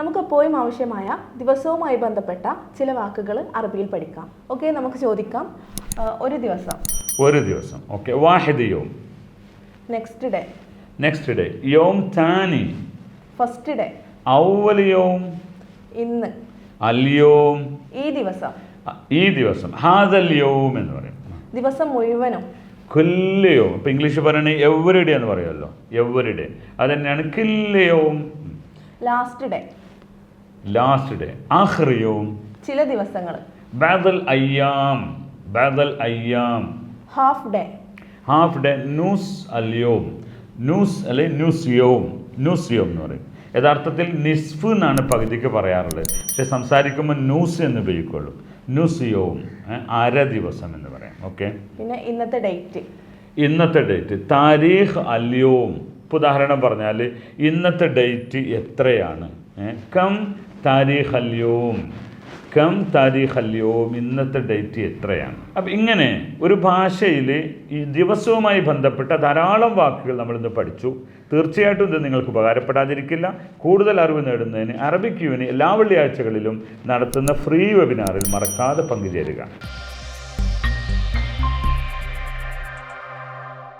നമുക്ക് എപ്പോഴും ആവശ്യമായ ദിവസവുമായി ബന്ധപ്പെട്ട ചില വാക്കുകൾ അറബിയിൽ പഠിക്കാം. ഓക്കെ നമുക്ക് ചോദിക്കാം. ഒരു ദിവസം. ഒരു ദിവസം. ഓക്കെ വാഹിദ് യോം. നെക്സ്റ്റ് ഡേ നെക്സ്റ്റ് ഡേ യോം താനി. ഫസ്റ്റ് ഡേ ഔവൽ യോം. ഇന്ന്. അല്യോം ഈ ദിവസം. ഈ ദിവസം. ഹാദൽ യോം എന്ന് പറയും. ദിവസം മുഴുവനും. കില്ലയോം ഇപ്പം ഇംഗ്ലീഷ് പറയണേ എവരിഡേ എന്ന് പറയുമല്ലോ. എവരിഡേ അത് തന്നെയാണ് കില്ലയോം ലാസ്റ്റ് ഡേ ലാസ്റ്റ് ഡേ ആഹ്റിയോം ചില ദിവസങ്ങൾ. ബാദൽ അയ്യാം. ബാദൽ അയ്യാം. Half day half day news അല്യോം news അല്ലെ നൂസ് യോം. നൂസ് യോം എന്ന് പറയും. യഥാർത്ഥത്തിൽ നിസ്ഫ് എന്നാണ് പകുതിക്ക് പറയാറുള്ളത്. പക്ഷെ സംസാരിക്കുമ്പോൾ ന്യൂസ് എന്ന് ഉപയോഗിക്കുള്ളൂ. നൂസ് യോം അര ദിവസം എന്ന് പറയാം. ഓക്കെ പിന്നെ ഇന്നത്തെ ഡേറ്റ് ഇന്നത്തെ ഡേറ്റ് താരീഖ് അല്യോം ഉദാഹരണം പറഞ്ഞാൽ ഇന്നത്തെ ഡേറ്റ് എത്രയാണ്? കം താരീഖ് അല്യോം കം താരീഖ് അല്യോം ഇന്നത്തെ ഡേറ്റ് എത്രയാണ്? അപ്പം ഇങ്ങനെ ഒരു ഭാഷയിൽ ഈ ദിവസവുമായി ബന്ധപ്പെട്ട ധാരാളം വാക്കുകൾ നമ്മളിന്ന് പഠിച്ചു. തീർച്ചയായിട്ടും ഇത് നിങ്ങൾക്ക് ഉപകാരപ്പെടാതിരിക്കില്ല. കൂടുതൽ അറിവ് നേടുന്നതിന് അറബിക് യൂനി എല്ലാ വെള്ളിയാഴ്ചകളിലും നടത്തുന്ന ഫ്രീ വെബിനാറിൽ മറക്കാതെ പങ്കുചേരുക.